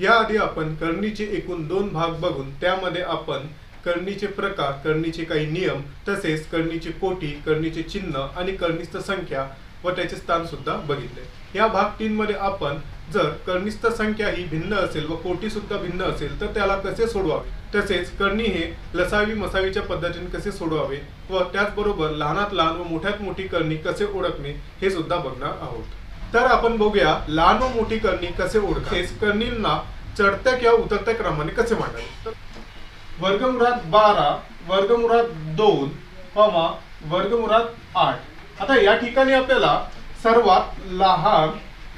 याआधी आपण करणीचे एकूण दोन भाग बघून त्यामध्ये आपण करणीचे प्रकार करणीचे काही नियम तसेच करणीचे कोटी करणीचे चिन्ह आणि करणीस्थ संख्या व त्याचे स्थान सुद्धा बघितले. या भाग तीन मध्ये आपण जर करणीस्थ संख्या ही भिन्न असेल व कोटी सुद्धा भिन्न असेल तर त्याला कसे सोडवावे? तसेच करणी हे लसावी मसावीच्या पद्धतीने कसे सोडवावे? व त्याचबरोबर लहानात लहान व मोठ्यात मोठी करणी कसे ओळखणे हे सुद्धा बघणार आहोत. तर आपण बघूया लहान व मोठी करणी कसे ओळखायचे करणींना चढत्या किंवा उतरत्या क्रमाने कसे मांडावे? तर वर्गमुळात बारा वर्गमुळात दोन कॉमा वर्गमुळात आठ. आता या ठिकाणी आपल्याला सर्वात लहान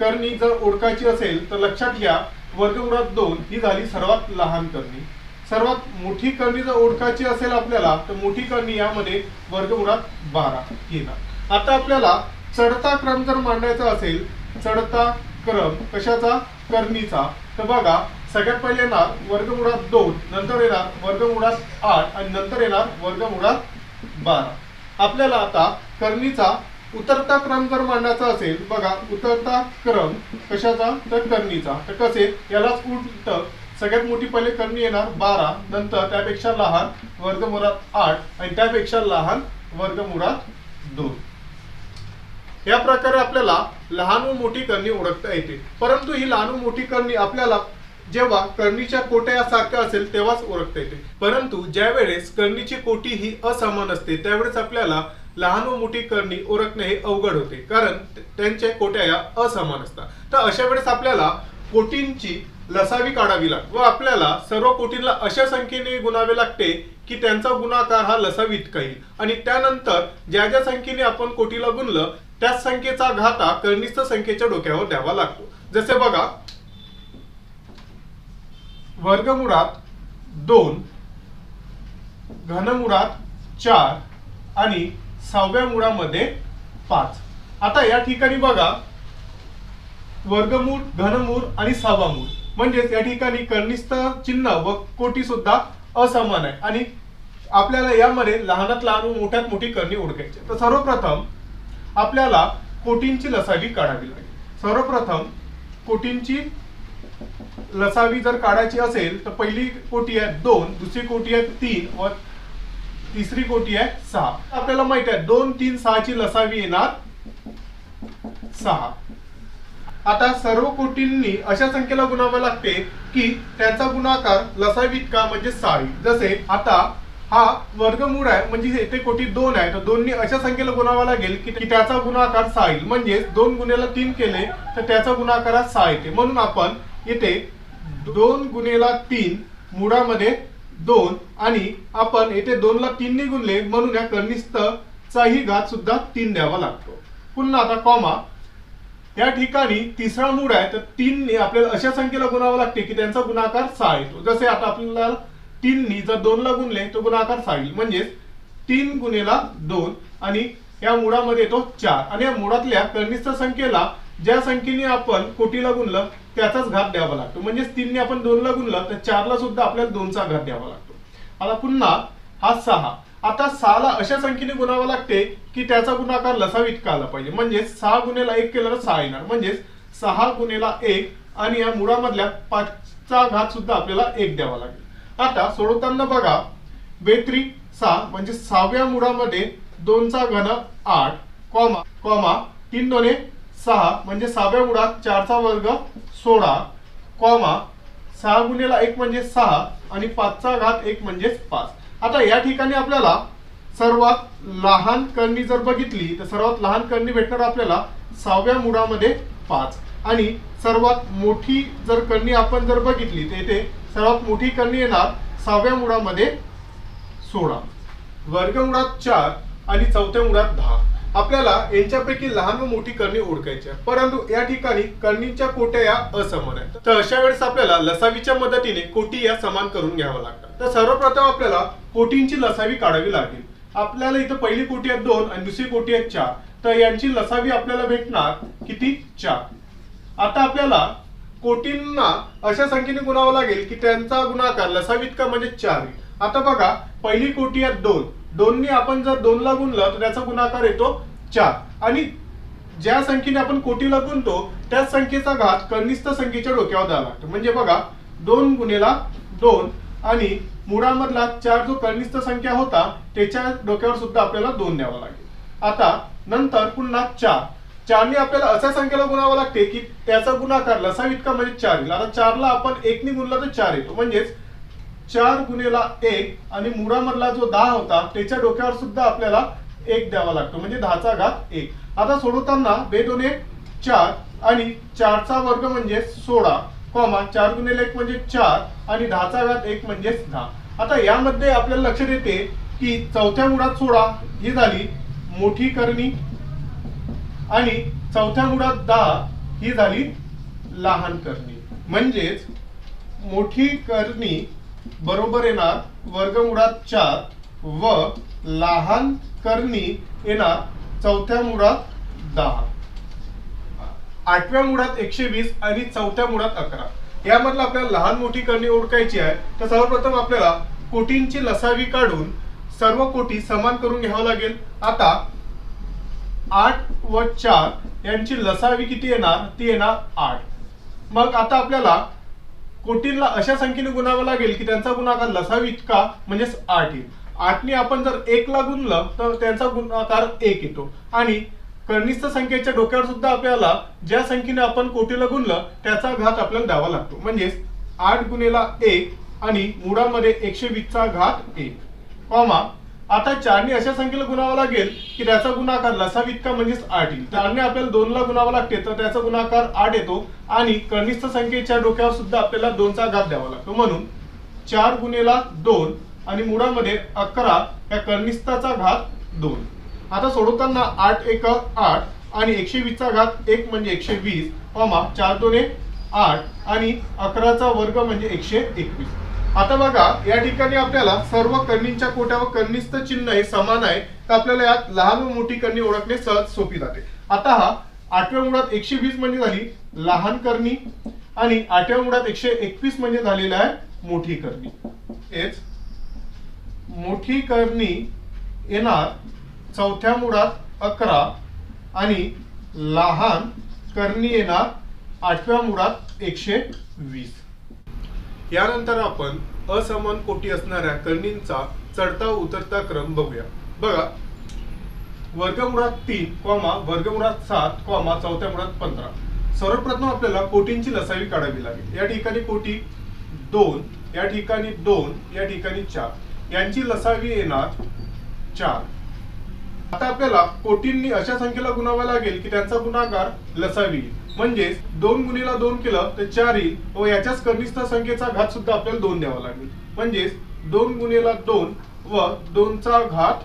करणी जर ओळखायची असेल तर लक्षात घ्या वर्गमुळात दोन ही झाली सर्वात लहान करणी. सर्वात मोठी करणी जर ओळखायची असेल आपल्याला तर मोठी करणी यामध्ये वर्गमुळात बारा येणार. आता आपल्याला चढता क्रम जर मांडायचा असेल चढता क्रम कशाचा? करणीचा. तर बघा सगळ्यात पहिले येणार वर्गमुळात दोन नंतर येणार वर्गमुळात आठ आणि नंतर येणार वर्गमुळात बारा. आपल्याला आता करणीचा उतरता क्रम जर मांडायचा असेल बघा उतरता क्रम कशाचा? तर करणीचा. तर कसे? यालाच उलट सगळ्यात मोठी पहिले करणी येणार बारा नंतर त्यापेक्षा लहान वर्गमुळात आठ आणि त्यापेक्षा लहान वर्गमुळात दोन. या प्रकारे आपल्याला लहान व मोठी करणी ओळखता येते. परंतु ही लहान व मोठी करणी आपल्याला जेव्हा करणीच्या कोट्या सारख्या असेल तेव्हाच ओळखता येते. परंतु ज्या वेळेस करणीची कोटी ही असमान असते त्यावेळेस आपल्याला लहान व मोठी करणी ओळखणे हे अवघड होते. कारण त्यांच्या कोट्या या असमान असतात. तर अशा वेळेस आपल्याला कोटींची लसावी काढावी लागते व आपल्याला सर्व कोटींना अशा संख्येने गुणावे लागते की त्यांचा गुणाकार हा लसावी इतका येईल आणि त्यानंतर ज्या ज्या संख्येने आपण कोटीला गुणलं त्याच संख्येचा घाटा हा संख्येच्या डोक्यावर द्यावा लागतो. जसे बघा वर्गमुळात दोन घनमुळात चार आणि सहाव्या मुळामध्ये पाच. आता या ठिकाणी बघा वर्गमूळ घनमूळ आणि सहावा मूळ. म्हणजेच या ठिकाणी कर्णिस्थ चिन्ह व कोटी सुद्धा असमान आहे. आणि आपल्याला यामध्ये लहानात लहान व मोठ्यात मोठी करणी ओळखायची तर सर्वप्रथम आपल्याला कोटींची लसावी काढावी लागेल. सर्वप्रथम कोटींची लसावी जर काढायची असेल तर पहिली कोटी आहे दोन दुसरी कोटी आहे तीन व तिसरी कोटी आहे सहा. आपल्याला माहीत आहे दोन तीन सहाची लसावी येणार सहा. आता सर्व कोटींनी अशा संख्येला गुणावं लागते की त्यांचा गुणाकार लसावीत का म्हणजे सहा जसे आता हा वर्गमूळ आहे म्हणजे येथे कोटी दोन आहे. तर दोन्ही अशा संख्येला गुणावा लागेल की त्याचा गुणाकार सहा येईल. म्हणजेच दोन गुन्हेला तीन केले तर त्याचा गुणाकारात सहा येते. म्हणून आपण येथे दोन गुन्हेला तीन मुळामध्ये दोन आणि आपण येथे दोनला तीनने गुणले म्हणून या कनिष्ठचाही घात सुद्धा तीन द्यावा लागतो. पुन्हा आता कॉमा या ठिकाणी तिसरा मूळ आहे तर तीनने आपल्याला अशा संख्येला गुणावं लागते की त्यांचा गुणाकार सहा येतो. जसे आता आपल्याला तीननी जर दोनला गुणले तर गुणाकार सहा येईल म्हणजेच तीन गुणेला दोन आणि या मुळामध्ये येतो चार. आणि या मुळातल्या कनिष्ठ संख्येला ज्या संख्येने आपण कोटीला गुणलं त्याचाच घात द्यावा लागतो. म्हणजेच तीनने आपण दोनला गुणलं तर चारला सुद्धा आपल्याला दोनचा घात द्यावा लागतो. आता पुन्हा हा सहा. आता सहाला अशा संख्येने गुणावं लागते की त्याचा गुणाकार लसावी इतका आला पाहिजे. म्हणजेच सहा गुन्हेला एक केलं तर सहा येणार. म्हणजेच सहा गुन्हेला एक आणि या मुळामधल्या पाचचा घात सुद्धा आपल्याला एक द्यावा लागेल. आता सोडवताना बघा बेत्री सहा म्हणजे सहाव्या मुळामध्ये दोनचा घन आठ कॉमा कॉमा तीन दोने सहा म्हणजे सहाव्या मुळात चारचा वर्ग सोळा कॉमा सहा गुन्हेला एक म्हणजे सहा आणि पाचचा घात एक म्हणजेच पाच. आता या ठिकाणी आपल्याला सर्वात लहान करणी जर बघितली तर सर्वात लहान करणी भेटणार आपल्याला सहाव्या मुळामध्ये पाच. आणि सर्वात मोठी जर करणी आपण जर बघितली तर येथे सर्वात मोठी करणी येणार सहाव्या मुळामध्ये सोळा. वर्गमुळात चार आणि चौथ्या मुळात दहा. आपल्याला यांच्यापैकी लहान व मोठी करणी ओळखायची आहे. परंतु या ठिकाणी करणीच्या कोट्या या असमान आहेत. तर अशा वेळेस आपल्याला लसावीच्या मदतीने कोटी या समान करून घ्यावं लागतात. तर सर्वप्रथम आपल्याला कोटींची लसावी काढावी लागेल. आपल्याला इथं पहिली कोटी आहेत दोन आणि दुसरी कोटी आहेत चार. तर यांची लसावी आपल्याला भेटणार किती? चार. आता आपल्याला कोटींना अशा संख्येने गुणावं लागेल की त्यांचा गुणाकार लसावीत का म्हणजे चार. आता बघा पहिली कोटी आहे दोन. दोननी आपण जर दोनला गुणलं तर त्याचा गुणाकार येतो चार. आणि ज्या संख्येने आपण कोटीला गुणतो त्याच संख्येचा घात कनिष्ठ संख्येच्या डोक्यावर द्यावा लागतो. म्हणजे बघा दोन गुणेला दोन आणि मुळामधला चार जो कनिष्ठ संख्या होता त्याच्या डोक्यावर सुद्धा आपल्याला दोन द्यावा लागेल. आता नंतर पुन्हा चार. चारने आपल्याला अशा संख्येला गुणावं लागते की त्याचा गुणाकार लसा इतका म्हणजे चार येईल. आता चारला आपण एकने गुणला तर चार येतो. म्हणजेच चार गुणेला एक आणि मुळामधला जो दहा होता त्याच्या डोक्यावर सुद्धा आपल्याला एक द्यावा लागतो. म्हणजे दहाचा घात एक. आता सोडवताना बेदोने चार आणि चारचा वर्ग म्हणजे सोळा कॉमा चार गुणेला एक म्हणजे चार आणि दहाचा घात एक म्हणजेच दहा. आता यामध्ये आपल्याला लक्षात येते की चौथ्या मुळात सोळा ही झाली मोठी करणी आणि चौथ्या मुळात दहा ही झाली लहान करणी. म्हणजेच मोठी करणी बरोबर येणार वर्गमुळात चार व लहान करणी येणार चौथ्या मुळात दहा. आठव्या मुळात एकशे वीस आणि चौथ्या मुळात अकरा. यामधलं आपल्याला लहान मोठी करणी ओळखायची आहे. तर सर्वप्रथम आपल्याला कोटींची लसावी काढून सर्व कोटी समान करून घ्यावं लागेल. आता आठ व चार यांची लसावी किती येणार? ती येणार आठ. मग आता आपल्याला कोटींना अशा संख्येने गुणावं लागेल की त्यांचा गुणाकार लसावी इतका म्हणजेच आठ येईल. आठने आपण जर एकला गुणलं तर त्यांचा गुणाकार एक येतो. आणि कनिष्ठ संख्येच्या डोक्यावर सुद्धा आपल्याला ज्या संख्येने आपण कोटीला गुणलं त्याचा घात आपल्याला द्यावा लागतो. म्हणजेच आठ गुणेला एक आणि मुळामध्ये एकशे वीसचा घात एक. कॉमा आता चारने अशा संख्येला गुणावं लागेल की त्याचा गुणाकार लसावी इतका म्हणजेच आठ येईल. चारने आपल्याला दोनला गुणावं लागते तर त्याचा गुणाकार आठ येतो आणि कनिष्ठ संख्येच्या डोक्यावर सुद्धा आपल्याला दोनचा घात द्यावा लागतो. म्हणून चार गुणेला दोन आणि मुळामध्ये अकरा या कनिष्ठाचा घात दोन. आता सोडवताना आठ एक आठ आणि एकशे वीसचा घात एक म्हणजे एकशे वीस कॉमा चार दोन एक आठ आणि अकराचा वर्ग म्हणजे एकशे एकवीस. आता बघा या ठिकाणी आपल्याला सर्व करणींच्या कोट्या व चिन्ह हे समान आहे तर आपल्याला यात लहान व मोठी करणी ओळखणे सहज सोपी जाते. आता हा आठव्या मुळात एकशे वीस म्हणजे झाली लहान करणी आणि आठव्या मुळात एकशे एकवीस म्हणजे झालेला आहे मोठी करणी हेच मोठी करणी येणार चौथ्या मुळात अकरा आणि लहान करणी येणार आठव्या मुळात एकशे वीस. यानंतर आपण असमान कोटी असणाऱ्या करणींचा चढता उतरता क्रम बघूया. बघा वर्गमुळात तीन कॉमा वर्गमुळात सात कॉमा चौथ्या मुळात पंधरा. सर्वप्रथम आपल्याला कोटींची लसावी काढावी लागेल. या ठिकाणी कोटी दोन या ठिकाणी दोन या ठिकाणी चार. यांची लसावी येणार चार. आता आपल्याला कोटींनी अशा संख्येला गुणावा लागेल की त्यांचा गुणाकार लसावी येईल. म्हणजेच दोन गुणीला दोन केलं तर चार येईल. व याच्याच कनिष्ठ संख्येचा घात सुद्धा आपल्याला दोन द्यावा लागेल. म्हणजेच दोन गुणीला दोन व दोनचा घात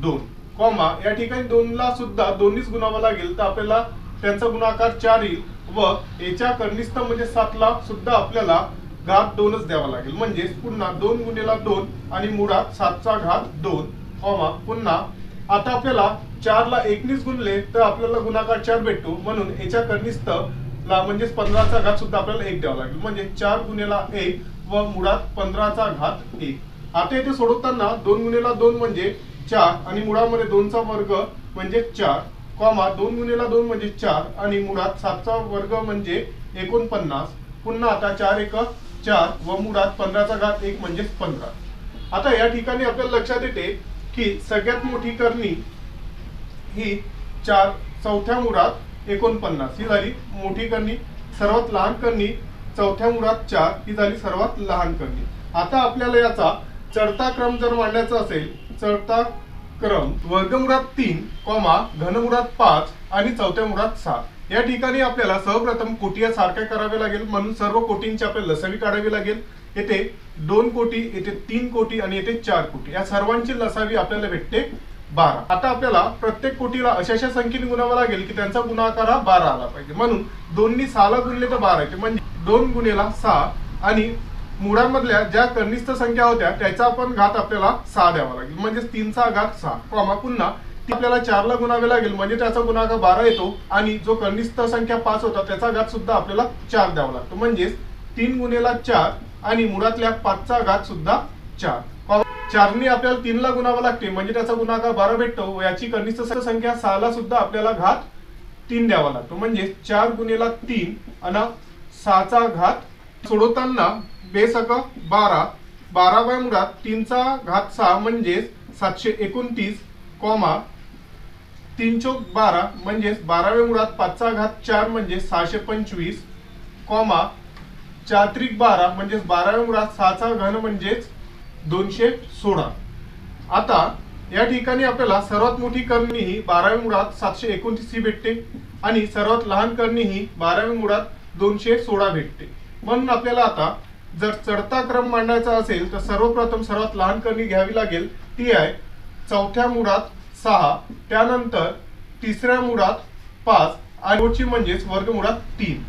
दोन. कॉमा या ठिकाणी दोनला सुद्धा दोन्हीच गुणावा लागेल. तर आपल्याला त्यांचा गुणाकार चार येईल व याच्या कनिष्ठ म्हणजे सातला सुद्धा आपल्याला घात दोनच द्यावा लागेल. म्हणजेच पुन्हा दोन गुणीला दोन आणि मुळात सातचा घात दोन. कॉमा पुन्हा आता आपल्याला चारला एकनीच गुणले तर आपल्याला गुणाकार चार भेटतो. म्हणून याच्या कनिष्ठ ला म्हणजेच पंधराचा घात सुद्धा आपल्याला एक द्यावा लागेल. म्हणजे चार गुणेला एक व मुळात पंधराचा घात एक. आता येथे सोडवताना दोन गुणेला दोन म्हणजे चार आणि मुळामध्ये दोनचा वर्ग म्हणजे चार कॉमा दोन गुणेला दोन म्हणजे चार आणि मुळात सातचा वर्ग म्हणजे एकोणपन्नास. पुन्हा आता चार एक चार व मुळात पंधराचा घात एक म्हणजेच पंधरा. आता या ठिकाणी आपल्याला लक्षात येते की सगळ्यात मोठी करणी ही चार चौथ्या मुळात एकोणपन्नास. ही झाली मोठी करणी सर्वात लहान करणी चौथ्या मुळात चार ही झाली सर्वात लहान करणी. आता आपल्याला याचा चढता क्रम जर मांडायचा असेल चढता क्रम वर्गमुळात तीन कॉमा घनमुळात पाच आणि चौथ्या मुळात सहा या ठिकाणी आपल्याला सर्वप्रथम कोटी सारख्या करावे लागेल म्हणून सर्व कोटींची आपल्याला लसवी काढावी लागेल. येथे दोन कोटी येथे तीन कोटी आणि येथे चार कोटी. या सर्वांची लसावी आपल्याला भेटते बारा. आता आपल्याला प्रत्येक कोटीला अशा अशा संख्येने गुणावं लागेल की त्यांचा गुणाकार हा बारा आला पाहिजे. म्हणून दोन्ही सहाला गुणले तर बारा येते. म्हणजे दोन गुणेला सहा आणि मुळामधल्या ज्या कनिष्ठ संख्या होत्या त्याचा आपण घात आपल्याला सहा द्यावा लागेल. म्हणजेच तीनचा घात सहा. कॉमा पुन्हा ती आपल्याला चारला गुणावे लागेल. म्हणजे त्याचा गुणाकार बारा येतो आणि जो कनिष्ठ संख्या पाच होता त्याचा घात सुद्धा आपल्याला चार द्यावा लागतो. म्हणजेच तीन गुणेला चार आणि मुळातल्या पाचचा घात सुद्धा चार. कॉमा चारने आपल्याला तीनला गुणावं लागते. म्हणजे त्याचा गुणाकार बारा भेटतो. याची कनिष्ठ संख्या सहाला सुद्धा आपल्याला घात तीन द्यावा लागतो. म्हणजे चार गुन्हेला तीन आणि सहाचा घात सोडवताना बेसक बारा. बाराव्या मुळात तीनचा घात सहा म्हणजेच सातशे एकोणतीस कॉमा तीन चौक बारा म्हणजेच बाराव्या मुळात पाचचा घात चार म्हणजे सहाशे पंचवीस कॉमा चात्रिक बारा म्हणजेच बाराव्या मुळात सहाचा घन म्हणजेच दोनशे सोळा. आता या ठिकाणी आपल्याला सर्वात मोठी करणी ही बाराव्या मुळात सातशे एकोणतीस ही भेटते आणि सर्वात लहान करणी ही बाराव्या मुळात दोनशे सोळा भेटते. म्हणून आपल्याला आता जर चढता क्रम मांडायचा असेल तर सर्वप्रथम सर्वात लहान करणी घ्यावी लागेल ती आहे चौथ्या मुळात सहा त्यानंतर तिसऱ्या मुळात पाच आणि म्हणजेच म्हणजेच वर्गमुळात तीन.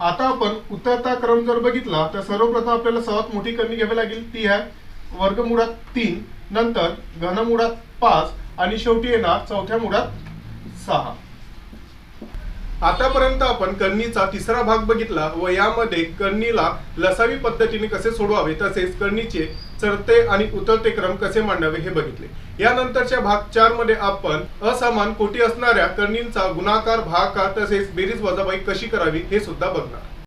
आता आपण उतरता क्रम जर बघितला तर सर्वप्रथम आपल्याला सर्वात मोठी कमी घ्यावी लागेल ती आहे वर्गमुळात तीन नंतर घनमुळात पाच आणि शेवटी येणार चौथ्या मुळात सहा. आतापर्यंत आपण कणणीचा तिसरा भाग बघितला व यामध्ये कणणीला लसावी पद्धतीने कसे सोडवावे तसेच कणणीचे चढते आणि उतरते क्रम कसे मांडावे हे बघितले. यानंतरच्या भाग चारमध्ये आपण असमान कोटी असणाऱ्या कणणींचा गुणाकार भागाकार तसेच बेरीज वजाबाई कशी करावी हे सुद्धा बघणार.